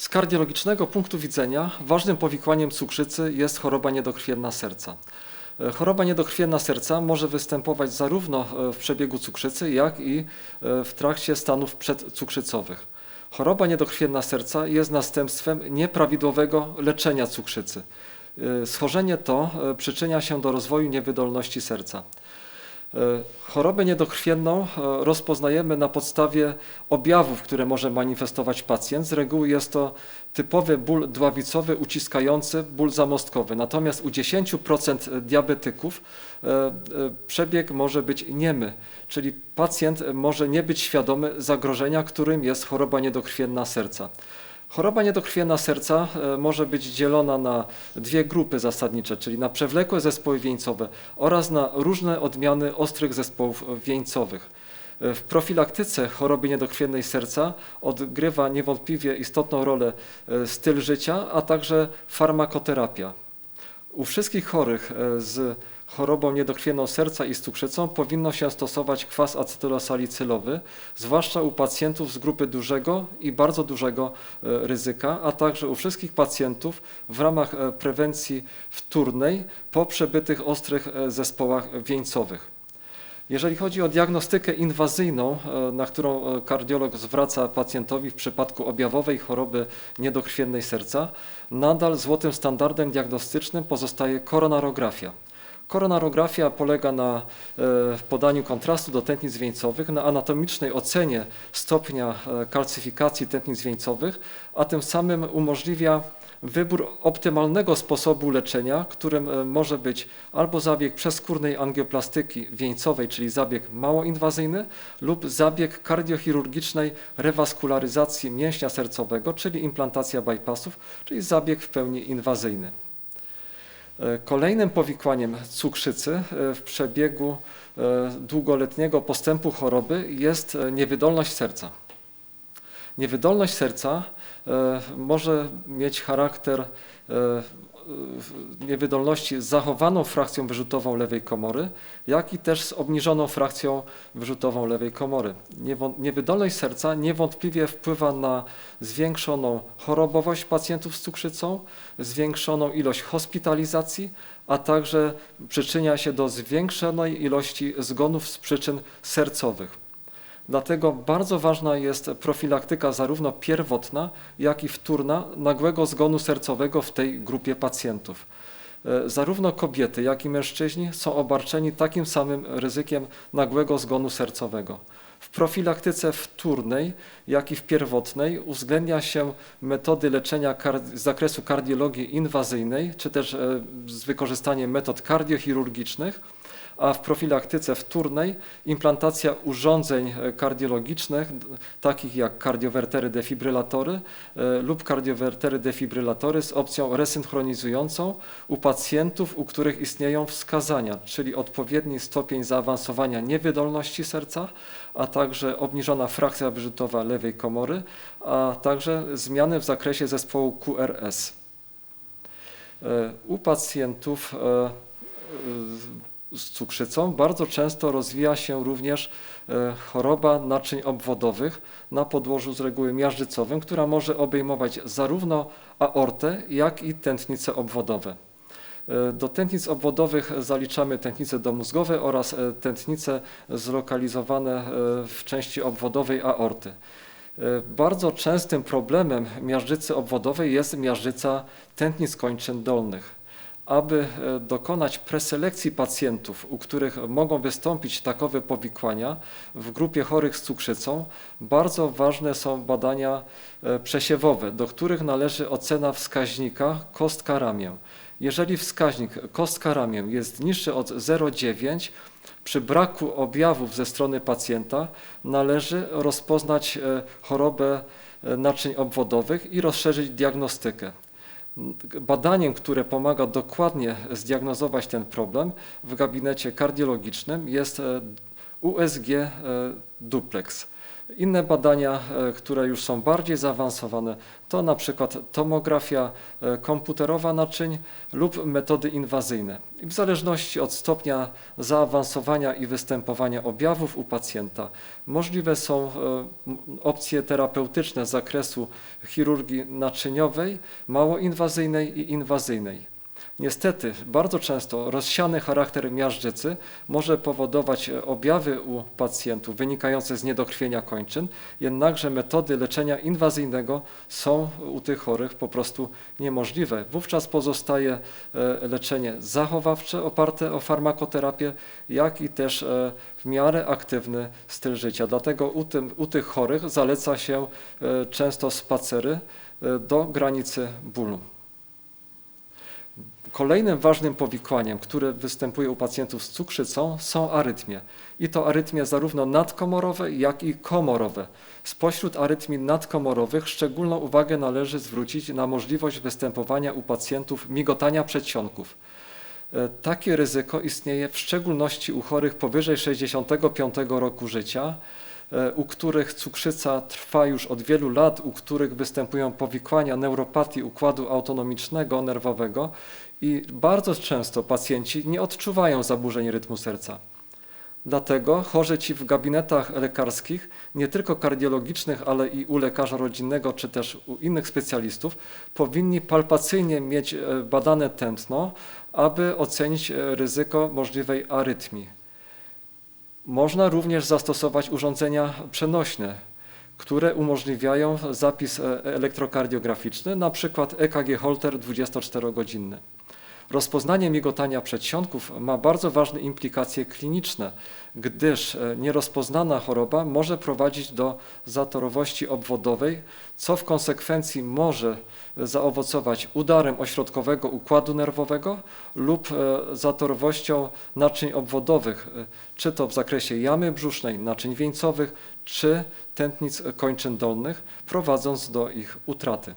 Z kardiologicznego punktu widzenia ważnym powikłaniem cukrzycy jest choroba niedokrwienna serca. E, choroba niedokrwienna serca może występować zarówno e, w przebiegu cukrzycy, jak i e, w trakcie stanów przedcukrzycowych. Choroba niedokrwienna serca jest następstwem nieprawidłowego leczenia cukrzycy. Schorzenie to przyczynia się do rozwoju niewydolności serca. E, chorobę niedokrwienną e, rozpoznajemy na podstawie objawów, które może manifestować pacjent. Z reguły jest to typowy ból dławicowy, uciskający, ból zamostkowy. Natomiast u 10% diabetyków e, przebieg może być niemy, czyli pacjent może nie być świadomy zagrożenia, którym jest choroba niedokrwienna serca. Choroba niedokrwienna serca e, może być dzielona na dwie grupy zasadnicze, czyli na przewlekłe zespoły wieńcowe oraz na różne odmiany ostrych zespołów wieńcowych. E, w profilaktyce choroby niedokrwiennej serca odgrywa niewątpliwie istotną rolę e, styl życia, a także farmakoterapia. U wszystkich chorych z chorobą niedokrwienną serca i z cukrzycą powinno się stosować kwas acetylosalicylowy, zwłaszcza u pacjentów z grupy dużego i bardzo dużego e, ryzyka, a także u wszystkich pacjentów w ramach e, prewencji wtórnej po przebytych ostrych e, zespołach wieńcowych. Jeżeli chodzi o diagnostykę inwazyjną, na którą kardiolog zwraca pacjentowi w przypadku objawowej choroby niedokrwiennej serca, nadal złotym standardem diagnostycznym pozostaje koronarografia. Koronarografia polega na e, podaniu kontrastu do tętnic wieńcowych, na anatomicznej ocenie stopnia e, kalcyfikacji tętnic wieńcowych, a tym samym umożliwia wybór optymalnego sposobu leczenia, którym e, może być albo zabieg przeskórnej angioplastyki wieńcowej, czyli zabieg mało inwazyjny, lub zabieg kardiochirurgicznej rewaskularyzacji mięśnia sercowego, czyli implantacja bypassów, czyli zabieg w pełni inwazyjny. E, kolejnym powikłaniem cukrzycy e, w przebiegu e, długoletniego postępu choroby jest niewydolność serca. Niewydolność serca może mieć charakter niewydolności z zachowaną frakcją wyrzutową lewej komory, jak i też z obniżoną frakcją wyrzutową lewej komory. Niewydolność serca niewątpliwie wpływa na zwiększoną chorobowość pacjentów z cukrzycą, zwiększoną ilość hospitalizacji, a także przyczynia się do zwiększonej ilości zgonów z przyczyn sercowych. Dlatego bardzo ważna jest profilaktyka zarówno pierwotna, jak i wtórna nagłego zgonu sercowego w tej grupie pacjentów. E, zarówno kobiety, jak i mężczyźni są obarczeni takim samym ryzykiem nagłego zgonu sercowego. W profilaktyce wtórnej, jak i w pierwotnej uwzględnia się metody leczenia z zakresu kardiologii inwazyjnej, czy też e, z wykorzystaniem metod kardiochirurgicznych a w profilaktyce wtórnej implantacja urządzeń e, kardiologicznych, takich jak kardiowertery defibrylatory e, lub kardiowertery defibrylatory z opcją resynchronizującą u pacjentów, u których istnieją wskazania, czyli odpowiedni stopień zaawansowania niewydolności serca, a także obniżona frakcja wyrzutowa lewej komory, a także zmiany w zakresie zespołu QRS. E, u pacjentów z cukrzycą bardzo często rozwija się również e, choroba naczyń obwodowych na podłożu z reguły miażdżycowym, która może obejmować zarówno aortę, jak i tętnice obwodowe. E, do tętnic obwodowych zaliczamy tętnice domózgowe oraz e, tętnice zlokalizowane w części obwodowej aorty. Bardzo częstym problemem miażdżycy obwodowej jest miażdżyca tętnic kończyn dolnych aby e, dokonać preselekcji pacjentów, u których mogą wystąpić takowe powikłania w grupie chorych z cukrzycą, bardzo ważne są badania e, przesiewowe, do których należy ocena wskaźnika kostka ramię. Jeżeli wskaźnik kostka ramię jest niższy od 0,9, przy braku objawów ze strony pacjenta należy rozpoznać e, chorobę naczyń obwodowych i rozszerzyć diagnostykę. Badaniem, które pomaga dokładnie zdiagnozować ten problem w gabinecie kardiologicznym jest e, USG e, duplex. Inne badania, e, które już są bardziej zaawansowane, to na przykład tomografia e, komputerowa naczyń lub metody inwazyjne. W zależności od stopnia zaawansowania i występowania objawów u pacjenta możliwe są e, opcje terapeutyczne z zakresu chirurgii naczyniowej, małoinwazyjnej i inwazyjnej. Niestety, bardzo często rozsiany charakter miażdżycy może powodować e, objawy u pacjentów wynikające z niedokrwienia kończyn, jednakże metody leczenia inwazyjnego są u tych chorych po prostu niemożliwe. Wówczas pozostaje e, leczenie zachowawcze oparte o farmakoterapię, jak i też e, w miarę aktywny styl życia. Dlatego u, tym, u tych chorych zaleca się często spacery do granicy bólu. Kolejnym ważnym powikłaniem, które występuje u pacjentów z cukrzycą, są arytmie. I to arytmie zarówno nadkomorowe, jak i komorowe. Spośród arytmii nadkomorowych szczególną uwagę należy zwrócić na możliwość występowania u pacjentów migotania przedsionków. E, takie ryzyko istnieje w szczególności u chorych powyżej 65 roku życia, u których cukrzyca trwa już od wielu lat, u których występują powikłania neuropatii układu autonomicznego, nerwowego i bardzo często pacjenci nie odczuwają zaburzeń rytmu serca. Dlatego chorzy ci w gabinetach lekarskich, nie tylko kardiologicznych, ale i u lekarza rodzinnego czy też u innych specjalistów, powinni palpacyjnie mieć e, badane tętno, aby ocenić e, ryzyko możliwej arytmii. Można również zastosować urządzenia przenośne, które umożliwiają zapis e, elektrokardiograficzny, przykład EKG Holter 24-godzinny. Rozpoznanie migotania przedsionków ma bardzo ważne implikacje kliniczne, gdyż e, nierozpoznana choroba może prowadzić do zatorowości obwodowej, co w konsekwencji może zaowocować udarem ośrodkowego układu nerwowego lub e, zatorowością naczyń obwodowych, e, czy to w zakresie jamy brzusznej, naczyń wieńcowych, czy tętnic kończyn dolnych, prowadząc do ich utraty.